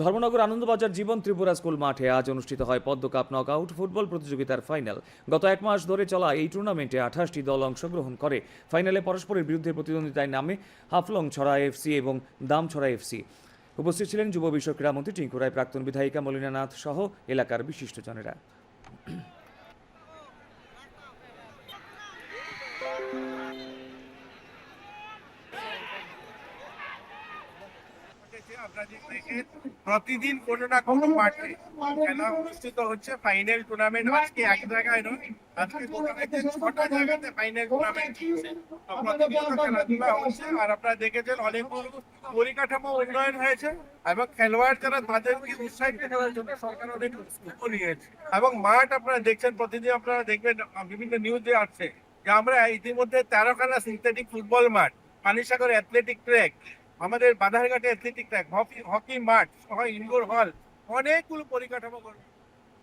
ধর্মনগর আনন্দবাজার জীবন Tripura school মাঠে আজ অনুষ্ঠিত হয় পদ্ম কাপ নকআউট ফুটবল প্রতিযোগিতার ফাইনাল। গত এক মাস ধরে চলা এই টুর্নামেন্টে আঠাশটি দল অংশগ্রহণ করে। ফাইনালে পরস্পরের বিরুদ্ধে প্রতিদ্বন্দ্বিতায় নামে হাফলং ছড়া এফসি এবং দামছড়া এফসি। উপস্থিত ছিলেন যুব বিষয় ক্রীড়ামন্ত্রী টিঙ্কু রায় প্রাক্তন বিধায়িকা মলিনা নাথ সহ এলাকার বিশিষ্টজনেরা। প্রতিদিন না মাঠে খেলা অনুষ্ঠিত হচ্ছে ফাইনাল টুর্নামেন্ট আজকে এক জায়গায় নয়, আজকে টুর্নামেন্টে জায়গাতে ফাইনাল টুর্নামেন্ট হচ্ছে। খেলাধুলা হচ্ছে, আর আপনারা দেখেছেন অনেকগুলো পরিকাঠামো উন্নয়ন হয়েছে, এবং খেলোয়াড় যারা তাদেরকে উৎসাহিত করার জন্য সরকার অনেক নিয়েছে। এবং মাঠ আপনারা দেখছেন, প্রতিদিন আপনারা দেখবেন, বিভিন্ন নিউজে আসছে যে আমরা ইতিমধ্যে তেরোখানা সিনথেটিক ফুটবল মাঠ, পানিসাগর অ্যাথলেটিক ট্র্যাক আমাদের বাধারঘাটে অ্যাথলেটিক ট্র্যাক হকি হকি মাঠ ইনডোর হল অনেকগুলো পরিকাঠামো